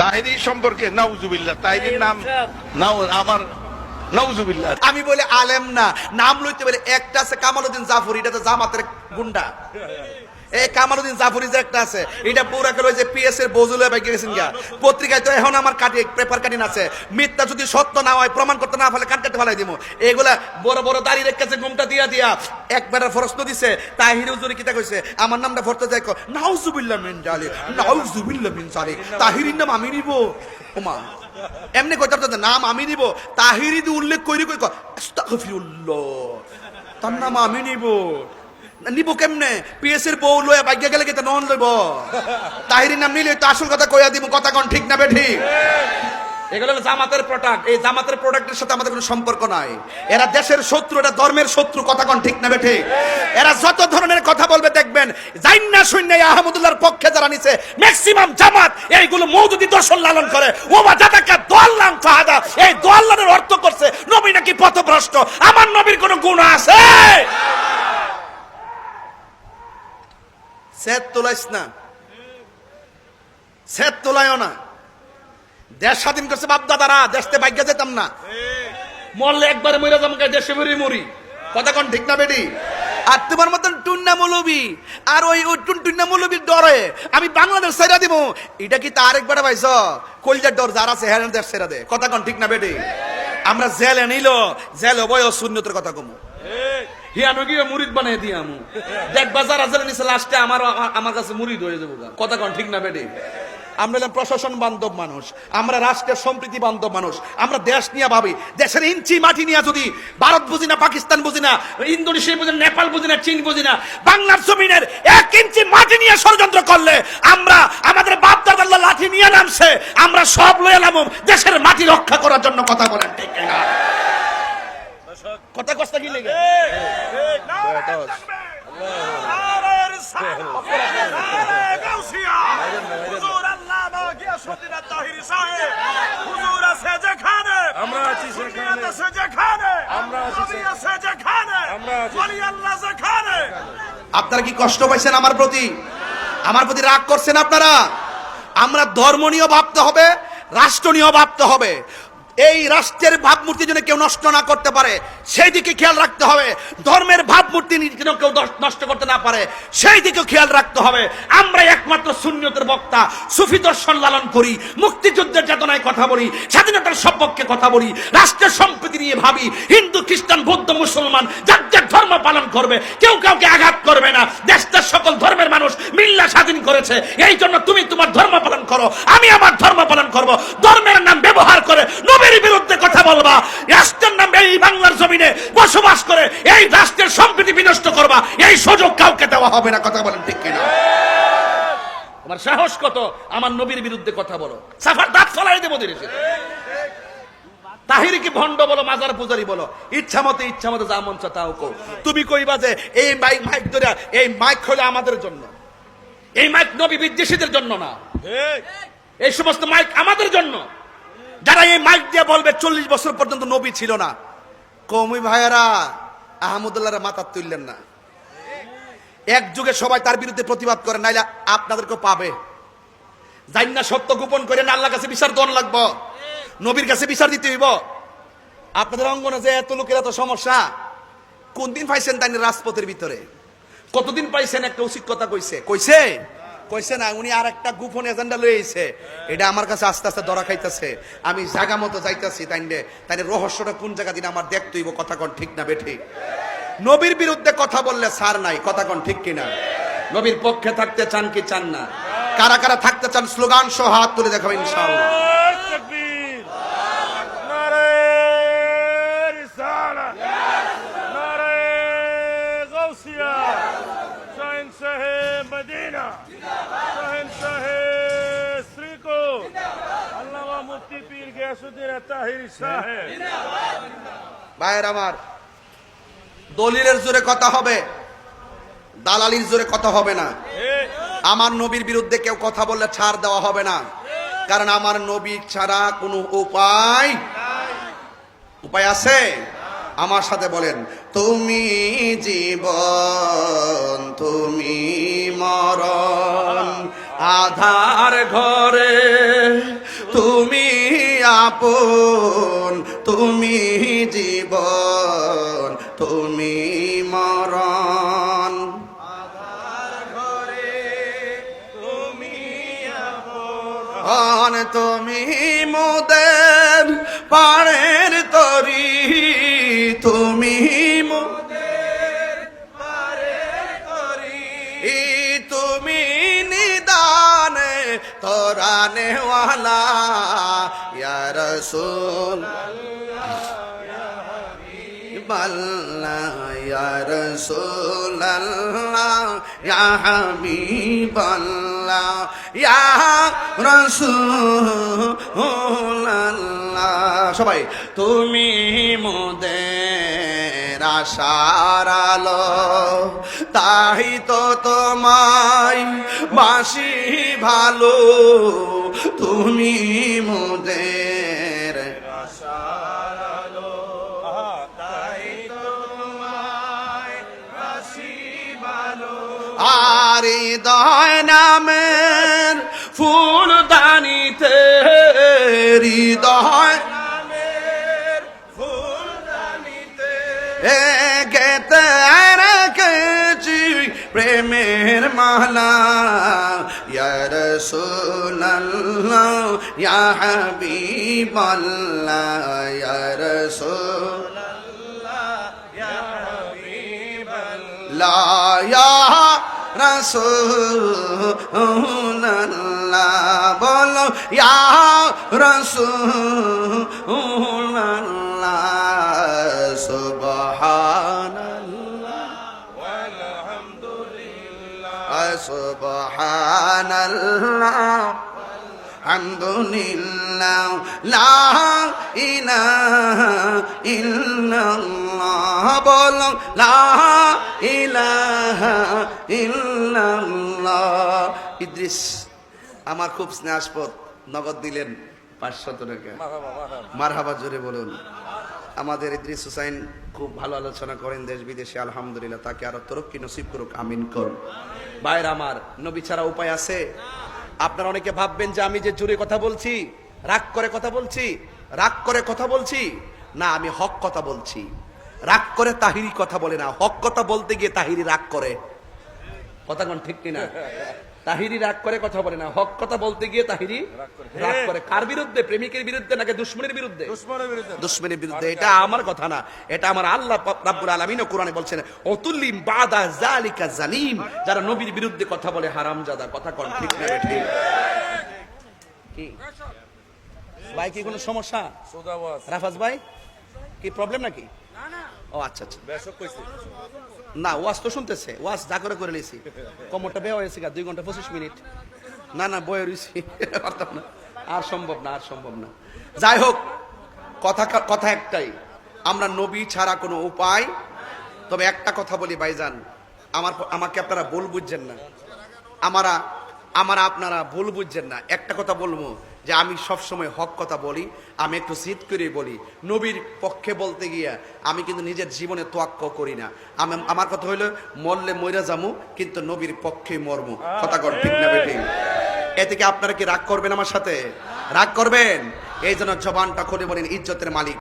তাহিরি সম্পর্কে নাউজুবিল্লাহ। তাহিরির নাম নাও আমার নাউজুবিল্লাহ। আমি বলে আলেম না নাম লইতে বলে একটা আছে কামালউদ্দিন জাফর এটা তো জামাতের গুন্ডা। এই কামালউদ্দিন জাফরি যে একটা আছে, এটা পুরা করে যে পিএস এর বজুলে বাইকে গেছেন গা পত্রিকায় তো এখন আমার কাটি পেপার কাটিন আছে মিথ্যা যদি সত্য না হয়, প্রমাণ করতে না ফেলে কান কাটতে ফেলাই দিব এগুলা বড় বড় দাড়ি রেখেছে, ঘুমটা দিয়া দিয়া। একবার প্রশ্ন দিছে, তাহির হুজুরি কিতা কইছে, আমার নামটা ভরতে যাই নাউজুবিল্লাহ মিন জালিক নাউজুবিল্লাহ মিন জালিক তাহিরির নাম আমি নিব। ওমা। এমনি কইতাম তো নাম আমি নিব। তাহিরি উল্লেখ কইরি কই আস্তাগফিরুল্লাহ। তার নাম আমি নিব। নিব কেমনে? পিএস এর বউ লয়ে বাইকে গেলে কেতে নন লইব? তাহিরির নাম নিলে তো আসল কথা কইয়া দিব কথা কোন ঠিক না বে ঠিক? এগুলো হলো জামাতের প্রোডাক্ট এই জামাতের প্রোডাক্টের সাথে আমাদের কোনো সম্পর্ক নাই। এরা দেশের শত্রু ধর্মের শত্রু, কথা কোন ঠিক না বে ঠিক? এরা যত ধরনের কথা বলবে দেখবেন, জাইন্না শূন্য আহমদুল্লাহর পক্ষে যারা নিছে ম্যাক্সিমাম জামাত, এইগুলো মৌদুদি দর্শন লালন করে। ও বা দোয়াল্লাম ফাহাদা, এই অর্থ করছে, নবী নাকি পথভ্রষ্ট। আমার নবীর কোনো গুণ আছে? সেত তোলাইস না। সেত তোলাইও না। দেশ স্বাধীন করছে বাপ দাদারা দেশতে ভাগ্য যেতাম না। মরলে একবারে মরে যাম দেশে মরি মরি। কথা ঠিক না বেডি আর তোমার মতন টুন্না মৌলবি, আর ওই টুন টুন্না মৌলবির ডরে আমি বাংলাদেশ সেরা দিব। এটা কি তার একবার পাইছ কলজার ডর যারা আছে হ্যাঁ দেশ সেরা দে। কথা কোন ঠিক না বেডি আমরা জেলে নিল, জেল বয়স শূন্যতের কথা কমু। আমার দেশ নিয়ে ভাবি, দেশের ইঞ্চি মাটি নিয়ে যদি ভারত বুঝি না, পাকিস্তান বুঝি না, ইন্দোনেশিয়া বুঝি নেপাল বুঝি না, চীন বুঝি না, বাংলার জমিনের এক ইঞ্চি মাটি নিয়ে ষড়যন্ত্র করলে আমরা আমাদের বাপ লাঠি নিয়ে নামছে, আমরা সব লয়ে নাম দেশের মাটি রক্ষা করার জন্য কথা বলেন, ঠিক না কথা কষ্ট কি লেগে? আমরা আছি সেখানে। আমরা আছি সেখানে আমরা আপনারা কি কষ্ট পাইছেন আমার প্রতি? আমার প্রতি রাগ করছেন আপনারা? আমরা ধর্ম নিয়েও ভাবতে হবে রাষ্ট্র নিয়েও ভাবতে হবে। এই রাষ্ট্রের ভাবমূর্তি যেন কেউ নষ্ট না করতে পারে সেই দিকে খেয়াল রাখতে হবে। ধর্মের ভাবমূর্তি যেন কেউ নষ্ট করতে না পারে সেই দিকে খেয়াল রাখতে হবে। আমরা একমাত্র শূন্যতের বক্তা, সুফি দর্শন লালন করি, মুক্তিযুদ্ধের চেতনায় কথা বলি, স্বাধীনতার সপক্ষে কথা বলি, রাষ্ট্রের সম্প্রীতি নিয়ে ভাবি, হিন্দু, খ্রিস্টান, বৌদ্ধ, মুসলমান, যার যার ধর্ম পালন করবে, কেউ কাউকে আঘাত করবে না। দেশটার সকল ধর্মের মানুষ মিল্লা স্বাধীন করেছে, এই জন্য তুমি তোমার ধর্ম পালন করো, আমি আমার ধর্ম পালন করব। ধর্মের নাম ব্যবহার করে নবীর বিরুদ্ধে কথা বলবা রাষ্ট্রের নাম এই বাংলার জমিনে বসবাস করে এই রাষ্ট্রের সম্প্রীতি বিনষ্ট করবা। এই সুযোগ কাউকে দেওয়া হবে না, কথা বলেন ঠিক কিনা? তোমার সাহস কত? আমার নবীর বিরুদ্ধে কথা বলো। সাফার দাঁত ফলাই দেবো ধীরে। তাহিরিকে ভণ্ড বলো, মাজার পূজারি বলো? ইচ্ছা ইচ্ছা যা তাও কো তুমি কইবা যে এই মাইক মাইক ধরে এই মাইক হলো আমাদের জন্য। এই মাইক নবী বিদ্বেষীদের জন্য না। এই সমস্ত মাইক আমাদের জন্য। যারা এই মাইক দিয়ে বলবে, চল্লিশ বছর পর্যন্ত নবী ছিল না। কৌমি ভাইয়েরা আহমদুল্লাহ মাথা তুললেন না। এক যুগে সবাই তার বিরুদ্ধে প্রতিবাদ করে, নাইলে আপনাদেরকে পাবে। জানি না সত্য গোপন করে না আল্লাহ কাছে বিচার দন লাগবো। নবীর কাছে বিচার দিতে হইব। আপনাদের অঙ্গনে যে এত লোকের এত সমস্যা কোন দিন পাইছেন তাই রাজপথের ভিতরে? কতদিন পাইছেন? একটা উচিত কথা কইছে। কইছে? কইছে না, উনি আর একটা গোপন এজেন্ডা লইছে এটা আমার কাছে আস্তে আস্তে ধরা খাইতেছে। আমি জায়গা মতো যাইতেছি তাইলে তাই রহস্যটা কোন জায়গা দিন আমার দেখতেইব কথা কন ঠিক না বেঠি। নবীর বিরুদ্ধে কথা বললে সার নাই, কথা কন ঠিক কিনা? নবীর পক্ষে থাকতে চান কি চান না? কারা কারা থাকতে চান, স্লোগান সহ হাত তুলে দেখাবো ইনশাআল্লাহ। হাসিনা ভাইয়ের আমার দলিলের জোরে কথা হবে দালালির জোরে কথা হবে না। আমার নবীর বিরুদ্ধে কেউ কথা বললে ছাড় দেওয়া হবে না। কারণ আমার নবী ছাড়া কোনো উপায় উপায় আছে? আমার সাথে বলেন তুমি জীবন তুমি মরণ আধার ঘরে তুমি আপন তুমি জীবন তুমি মরণ। তুমি মোদের পাড়ের তরি তুমি তুমি নিদানে তোরানে রাসূল। হাবিবাল্লাহ ইয়া রাসূলাল্লাহ সবাই। তুমি মোদের আশার আলো, তাই তো তোমায় বাসি ভালো। তুমি মোদের আর হৃদয় নামের ফুল দানিতে হৃদয় প্রেমের মালা ইয়া রাসূলুল্লাহ ইয়া হাবিবাল্লাহ ইয়া রাসূলুল্লাহ ইয়া লা ইয়া রাসূলুল্লাহ বলো ইয়া রাসূলুল্লাহ walhamdulillah সুবহানাল্লাহ আলহামদুলিল্লাহ লা ইলাহা ইল্লাল্লাহ বলো লা ইলাহা ইল্লাল্লাহ। ইদ্রিস আমার খুব স্নেহাস্পদ নগদ দিলেন পাঁচশত টাকা। মারহাবা জোরে বলুন। আমাদের ইদ্রিস হুসাইন খুব ভালো আলোচনা করেন দেশ বিদেশে, আলহামদুলিল্লাহ, তাকে আরও তরক্কি নসিব করুক, আমিন কর বাইর আমার, নবী ছাড়া উপায় আছে? আপনারা অনেকে ভাববেন যে আমি যে জোরে কথা বলছি, রাগ করে কথা বলছি, রাগ করে কথা বলছি? না, আমি হক কথা বলছি। রাগ করে তাহিরি কথা বলে না, হক কথা বলতে গিয়ে তাহিরি রাগ করে। কথা কোন ঠিক কিনা? তাহিরি রাগ করে কথা বলে না। হক কথা বলতে গিয়ে তাহিরি রাগ করে। কার। বিরুদ্ধে? প্রেমিকের বিরুদ্ধে নাকি দুশ্মনের বিরুদ্ধে? দুশ্মনের বিরুদ্ধে। এটা আমার কথা না। এটা আমার আল্লাহ রাব্বুল আলামিন কোরআনে বলছেন অতুল্লিম বাদা জালিকা জালিম। যারা নবীর বিরুদ্ধে কথা বলে হারাম হারামজাদা কথা কোন ঠিক না ঠিক কি? ভাই কি কোনো সমস্যা? রাফাজ ভাই কি প্রবলেম নাকি? ও আচ্ছা আচ্ছা। না ওয়াজ তো শুনতেছে ওয়াজ যা করে করে নিয়েছি কমরটা বেয়া হয়েছে গা দুই ঘণ্টা পঁচিশ মিনিট। না না বয়ে রয়েছি পারতাম না। আর সম্ভব না আর সম্ভব না। যাই হোক কথা কথা একটাই আমরা নবী ছাড়া কোনো উপায়। তবে একটা কথা বলি ভাইজান আমার আমাকে আপনারা ভুল বুঝছেন না। আমারা আমরা আপনারা ভুল বুঝছেন না। একটা কথা বলব যে আমি সব সময় হক কথা বলি, আমি একটু জিদ করে বলি। নবীর পক্ষে বলতে গিয়া আমি কিন্তু নিজের জীবনে তোয়াক্ক করি না। আমি, আমার কথা হইল, মরলে মইরা যামু, কিন্তু নবীর পক্ষে মরমু। কথা কর ঠিক না বেটি? এ থেকে আপনারা কি রাগ করবেন আমার সাথে? রাগ করবেন? এই জন্য জবানটা খুলে বলেন, ইজ্জতের মালিক।